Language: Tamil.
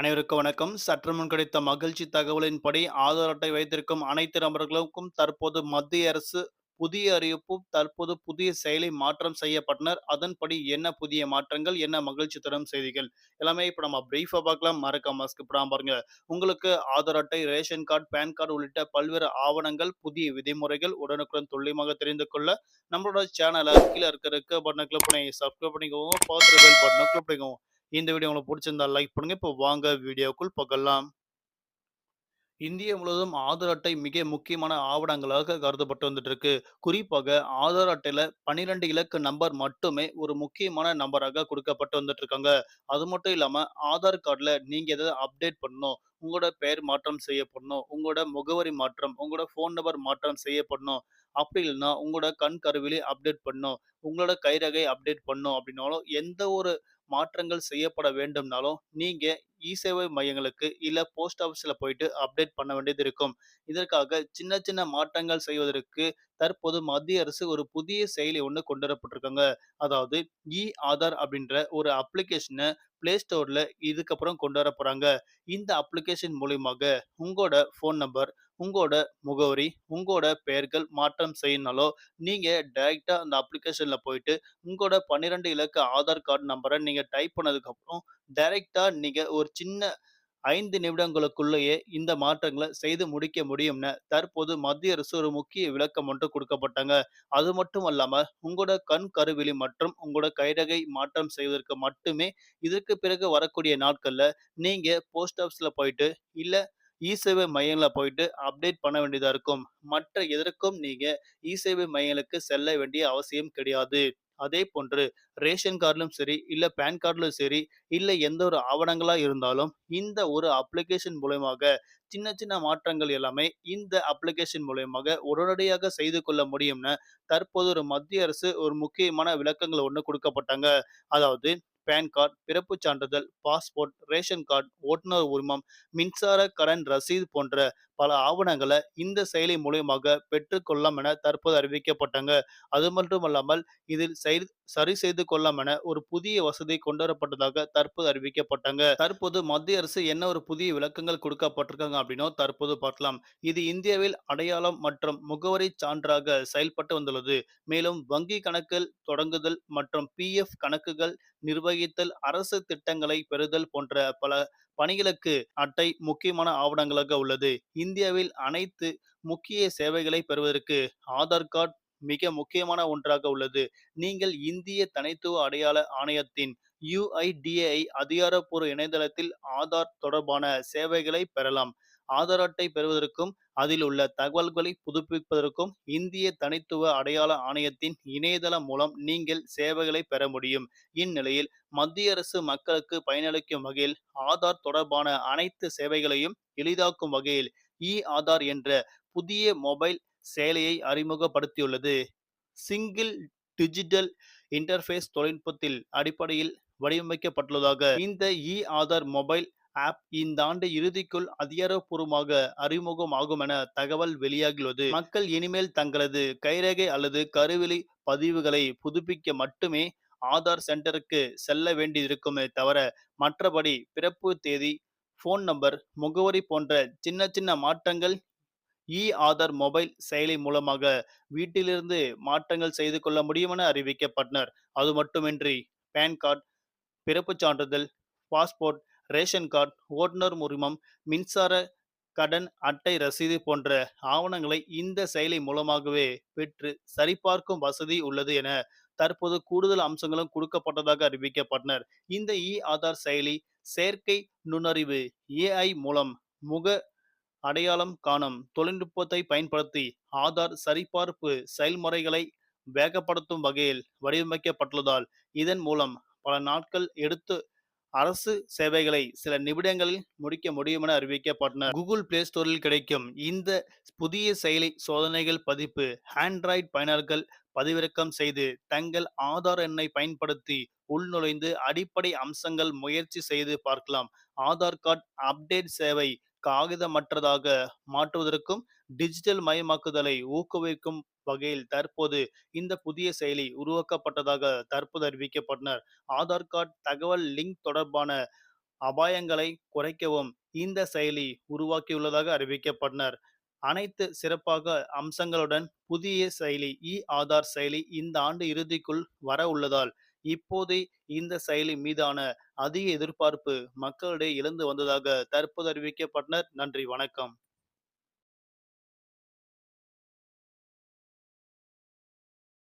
அனைவருக்கும் வணக்கம். சற்று முன் கிடைத்த மகிழ்ச்சி தகவலின்படி, ஆதார் அட்டை வைத்திருக்கும் அனைத்து நபர்களுக்கும் தற்போது மத்திய அரசு புதிய அறிவிப்பு, தற்போது புதிய செயலி மாற்றம் செய்யப்பட்டனர். அதன்படி என்ன புதிய மாற்றங்கள், என்ன மகிழ்ச்சி தரும் செய்திகள், எல்லாமே இப்போ நம்ம பிரீஃபாக பார்க்கலாம். மறக்காம ஸ்கிப் பாருங்க. உங்களுக்கு ஆதார் அட்டை, ரேஷன் கார்டு, பான் கார்டு உள்ளிட்ட பல்வேறு ஆவணங்கள், புதிய விதிமுறைகள் உடனுக்குடன் துல்லியமாக தெரிந்து கொள்ள நம்மளோட சேனலை கீழே இருக்க பட்டனை பட்டன கிளிக் பண்ணி சப்ஸ்கிரைப் பண்ணிக்கோங்க. பார்த்து பெல் பட்டன கிளிக் பண்ணிக்கோங்க. இந்த வீடியோ உங்களுக்கு பிடிச்சிருந்தா லைக் பண்ணுங்க. இப்போ வாங்க வீடியோக்குள் போகலாம். இந்தியா முழுவதும் ஆதார் அட்டை மிக முக்கியமான ஆவணங்களாக கருதப்பட்டு வந்துட்டு இருக்கு. குறிப்பாக ஆதார் அட்டையில பனிரெண்டு இலக்கு நம்பர் மட்டுமே ஒரு முக்கியமான நம்பராக கொடுக்கப்பட்டு வந்துட்டு இருக்காங்க. அது மட்டும் இல்லாம ஆதார் கார்டுல நீங்க எதாவது அப்டேட் பண்ணணும், உங்களோட பெயர் மாற்றம் செய்யப்படணும், உங்களோட முகவரி மாற்றம், உங்களோட ஃபோன் நம்பர் மாற்றம் செய்யப்படணும். அப்படி இல்லைன்னா உங்களோட கண் கருவிலே அப்டேட் பண்ணும் உங்களோட கைரகை அப்டேட் பண்ணும் அப்படின்னாலும், எந்த ஒரு மாற்றங்கள் செய்யப்பட வேண்டும்னாலும், நீங்க இ-சேவை மையங்களுக்கு இல்ல போஸ்ட் ஆஃபீஸில் போயிட்டு அப்டேட் பண்ண வேண்டியது இருக்கும். இதற்காக சின்ன சின்ன மாற்றங்கள் செய்வதற்கு தற்போது மத்திய அரசு ஒரு புதிய செயலி ஒன்று கொண்டு வரப்பட்டிருக்காங்க. அதாவது இ-ஆதார் அப்படின்ற ஒரு அப்ளிகேஷனை பிளே ஸ்டோரில் இதுக்கப்புறம் கொண்டு வர போறாங்க. இந்த அப்ளிகேஷன் மூலியமாக உங்களோட ஃபோன் நம்பர், உங்களோட முகவரி, உங்களோட பெயர்கள் மாற்றம் செய்யணாலோ நீங்கள் டைரெக்டாக அந்த அப்ளிகேஷனில் போயிட்டு உங்களோட 12 இலக்க ஆதார் கார்டு நம்பரை நீங்கள் டைப் பண்ணதுக்கப்புறம் டைரெக்டாக நீங்கள் ஒரு சின்ன ஐந்து நிமிடங்களுக்குள்ளேயே இந்த மாற்றங்களை செய்து முடிக்க முடியும்னு தற்போது மத்திய அரசு ஒரு முக்கிய விளக்கம் ஒன்று கொடுக்கப்பட்டாங்க. அது மட்டும் அல்லாம உங்களோட கண் கருவிழி மற்றும் உங்களோட கைரகை மாற்றம் செய்வதற்கு மட்டுமே இதற்கு பிறகு வரக்கூடிய நாட்கள்ல நீங்க போஸ்ட் ஆஃபீஸில் போயிட்டு, இல்லை இ-சேவை மையங்களில் போயிட்டு அப்டேட் பண்ண வேண்டியதாக இருக்கும். மற்ற எதற்கும் நீங்கள் இ-சேவை மையங்களுக்கு செல்ல வேண்டிய அவசியம் கிடையாது. அதே போன்று ரேஷன் கார்டிலும் சரி, இல்லை பேன் கார்டிலும் சரி, இல்லை எந்த ஒரு ஆவணங்களாக இருந்தாலும் இந்த ஒரு அப்ளிகேஷன் மூலயமாக சின்ன சின்ன மாற்றங்கள் எல்லாமே இந்த அப்ளிகேஷன் மூலயமாக உடனடியாக செய்து கொள்ள முடியும்னு தற்போது ஒரு மத்திய அரசு ஒரு முக்கியமான விளக்கங்கள் ஒன்று கொடுக்கப்பட்டாங்க அதாவது பேன் கார்டு, பிறப்பு சான்றிதழ், பாஸ்போர்ட், ரேஷன் கார்டு, ஓட்டுநர் உரிமம், மின்சார கடன் ரசீது போன்ற பல ஆவணங்களை இந்த செயலி மூலியமாக பெற்றுக்கொள்ளலாம் என தற்போது அறிவிக்கப்பட்டாங்க. அது மட்டுமல்லாமல் இதில் சரி செய்து கொள்ளலாம் என ஒரு புதிய வசதி கொண்டு வரப்பட்டதாக தற்போது அறிவிக்கப்பட்டாங்க. தற்போது மத்திய அரசு என்ன ஒரு புதிய விளக்கங்கள் கொடுக்கப்பட்டிருக்காங்க அப்படின்னோ தற்போது பார்க்கலாம். இது இந்தியாவில் அடையாளம் மற்றும் முகவரி சான்றாக செயல்பட்டு வந்துள்ளது. மேலும் வங்கி கணக்குகள் தொடங்குதல் மற்றும் பி கணக்குகள் நிர்வகித்தல், அரசு திட்டங்களை பெறுதல் போன்ற பல பணிகளுக்கு அட்டை முக்கியமான ஆவணங்களாக உள்ளது. இந்தியாவில் அனைத்து முக்கிய சேவைகளை பெறுவதற்கு ஆதார் கார்டு மிக முக்கியமான ஒன்றாக உள்ளது. நீங்கள் இந்திய தனித்துவ அடையாள ஆணையத்தின் யு.ஐ.டி.ஏ.ஐ அதிகாரப்பூர்வ இணையதளத்தில் ஆதார் தொடர்பான சேவைகளை பெறலாம். ஆதார் அட்டை பெறுவதற்கும், அதில் உள்ள தகவல்களை புதுப்பிப்பதற்கும் இந்திய தனித்துவ அடையாள ஆணையத்தின் இணையதளம் மூலம் நீங்கள் சேவைகளை பெற முடியும். இந்நிலையில் மத்திய அரசு மக்களுக்கு பயனளிக்கும் வகையில் ஆதார் தொடர்பான அனைத்து சேவைகளையும் எளிதாக்கும் வகையில் இ-ஆதார் என்ற புதிய மொபைல் செயலியை அறிமுகப்படுத்தியுள்ளது. சிங்கிள் டிஜிட்டல் இன்டர்ஃபேஸ் தொழில்நுட்பத்தில் அடிப்படையில் வடிவமைக்கப்பட்டுள்ளதாக இந்த இ-ஆதார் மொபைல் ஆப் இந்த ஆண்டு இறுதிக்குள் அதிகாரப்பூர்வமாக அறிமுகமாகும் என தகவல் வெளியாகியுள்ளது. மக்கள் இனிமேல் தங்களது கைரேகை அல்லது கருவிழி பதிவுகளை புதுப்பிக்க மட்டுமே ஆதார் சென்டருக்கு செல்ல வேண்டியிருக்குமே தவிர, மற்றபடி பிறப்பு தேதி, ஃபோன் நம்பர், முகவரி போன்ற சின்ன சின்ன மாற்றங்கள் இ-ஆதார் மொபைல் செயலி மூலமாக வீட்டிலிருந்து மாற்றங்கள் செய்து கொள்ள முடியும் என அறிவிக்கப்பட்டனர். அது மட்டுமின்றி பேன் கார்டு, பிறப்புச் சான்றிதழ், பாஸ்போர்ட், ரேஷன் கார்டு, ஓட்டுநர் உரிமம், மின்சார கடன் அட்டை ரசீது போன்ற ஆவணங்களை இந்த செயலி மூலமாகவே பெற்று சரிபார்க்கும் வசதி உள்ளது என தற்போது கூடுதல் அம்சங்களும் கொடுக்கப்பட்டதாக அறிவிக்கப்பட்டனர். இந்த இ-ஆதார் செயலி செயற்கை நுண்ணறிவு ஏ.ஐ மூலம் முக அடையாளம் காணும் தொழில்நுட்பத்தை பயன்படுத்தி ஆதார் சரிபார்ப்பு செயல்முறைகளை வேகப்படுத்தும் வகையில் வடிவமைக்கப்பட்டுள்ளதால், இதன் மூலம் பல நாட்கள் எடுத்து அரசு சேவைகளை சில நிமிடங்களில் முடிக்க முடியும் என அறிவிக்கப்பட்டனர். கூகுள் பிளே ஸ்டோரில் கிடைக்கும் இந்த புதிய செயலி சோதனைகள் பதிப்பு ஆண்ட்ராய்டு பயனர்கள் பதிவிறக்கம் செய்து தங்கள் ஆதார் எண்ணை பயன்படுத்தி உள்நுழைந்து அடிப்படை அம்சங்கள் முயற்சி செய்து பார்க்கலாம். ஆதார் கார்டு அப்டேட் சேவை காகிதமற்றதாக மாற்றுவதற்கும், டிஜிட்டல் மயமாக்குதலை ஊக்குவிக்கும் வகையில் தற்போது இந்த புதிய செயலி உருவாக்கப்பட்டதாக தற்போது அறிவிக்கப்பட்டனர். ஆதார் கார்டு தகவல் லிங்க் தொடர்பான அபாயங்களை குறைக்கவும் இந்த செயலி உருவாக்கியுள்ளதாக அறிவிக்கப்பட்டனர். அனைத்து சிறப்பாக அம்சங்களுடன் புதிய செயலி இ ஆதார் செயலி இந்த ஆண்டு இறுதிக்குள் வர உள்ளதால் இப்போது இந்த செயலி மீதான அதிக எதிர்பார்ப்பு மக்களிடையே எழுந்து வந்ததாக தற்போது அறிவிக்கப்பட்டனர். நன்றி வணக்கம்.